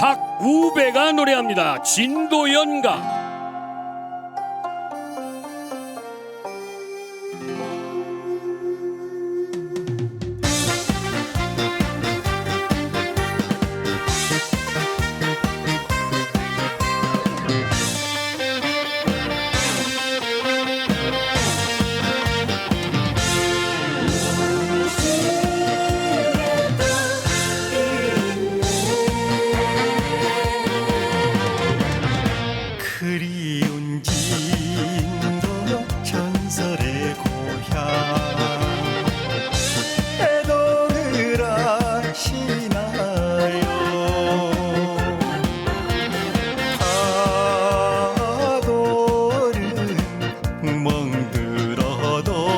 박우배가 노래합니다. 진도연가. 애도를 하시나요? 파도를 멍들어도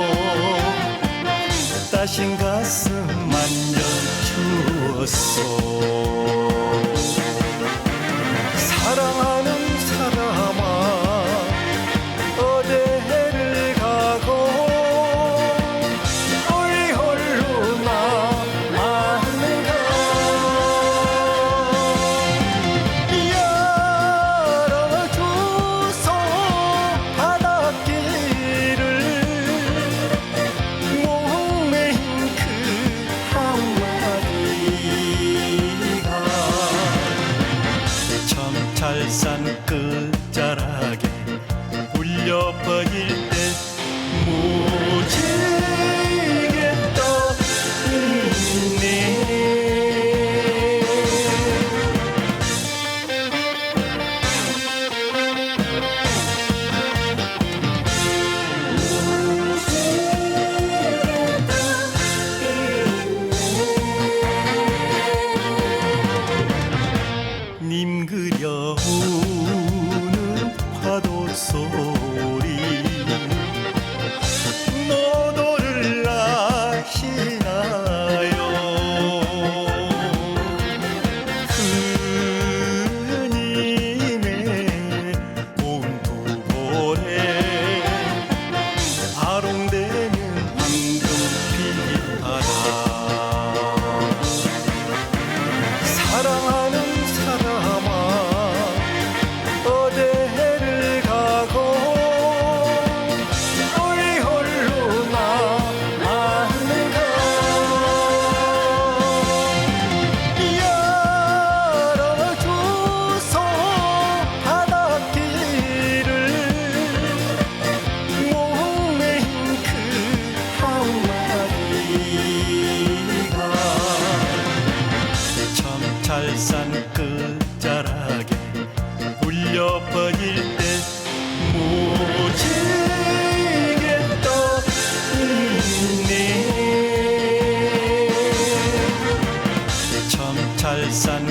따신 가슴 만져 주었소. 살산 끝자락에 그 울려 퍼질 찰산 끝자락에 울려 퍼질 때 무지개 떠있네. 참 잘산